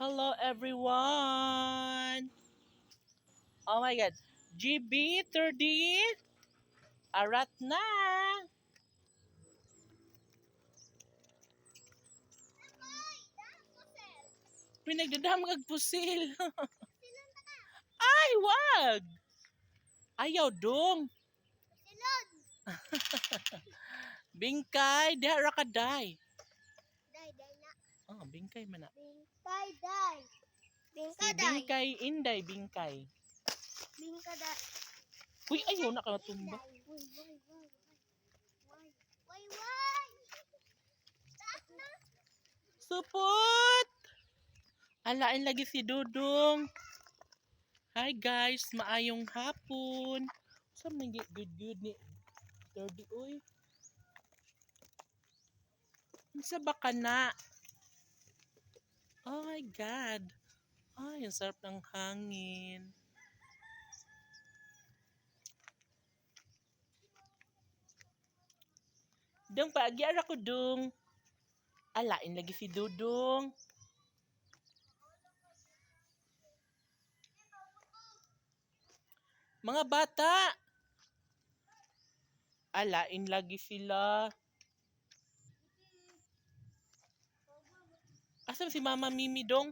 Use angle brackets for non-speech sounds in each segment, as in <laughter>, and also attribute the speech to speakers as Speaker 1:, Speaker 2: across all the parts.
Speaker 1: Hello everyone! Oh my god. GB 30 Arat na! Pinagdadam kag pusil. <laughs> Ay, wag! Ayaw dong.
Speaker 2: Silod! <laughs>
Speaker 1: Bingkay, ka day.
Speaker 2: Na.
Speaker 1: Oh, bingkay man na.
Speaker 2: Bingkay, day. Bingka,
Speaker 1: Si
Speaker 2: day.
Speaker 1: bingkay, inday, bingkay.
Speaker 2: Bingka, day.
Speaker 1: Uy, ayaw na ka matumba.
Speaker 2: Day. Uy, uy, uy. Taas na.
Speaker 1: Supot! Alain lagi si Dudong. Hi guys, maayong hapon. Sa mga good good ni 30 uy. Unsa ba ka na? Oh my god. Ay, ang sarap ng hangin. Dong, paagyar ako dong. Alain lagi si Dudong. Mga bata! Alain lagi sila. Asan si Mama Mimi dong?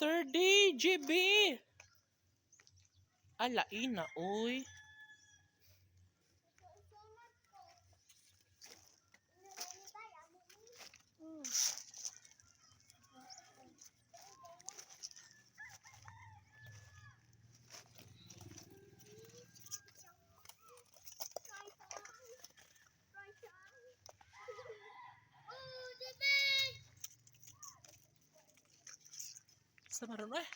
Speaker 1: Thirty GB! Alain na, oy. Sa maroon eh.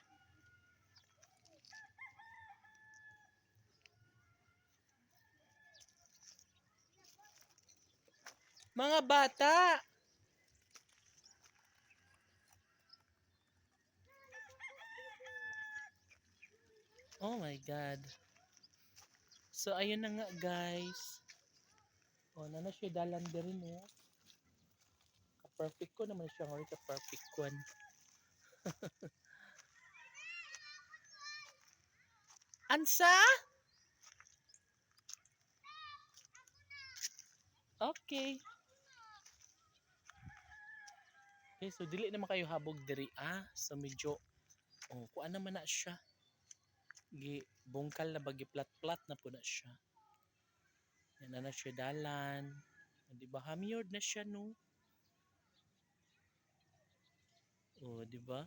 Speaker 1: Mga bata! Oh my God. So, ayun na nga guys. Oh, na na siya dalan din rin oh. Ka-perfect ko naman siya. Ka-perfect one. <laughs> Ansa? Okay. Okay, so dili naman kayo habog diri ah. So medyo oh, kuan naman na siya. Gi bungkal na bagi plat-plat na po na siya. Yan na na siya dalan. Di ba hamiod na siya no? Oh, di ba?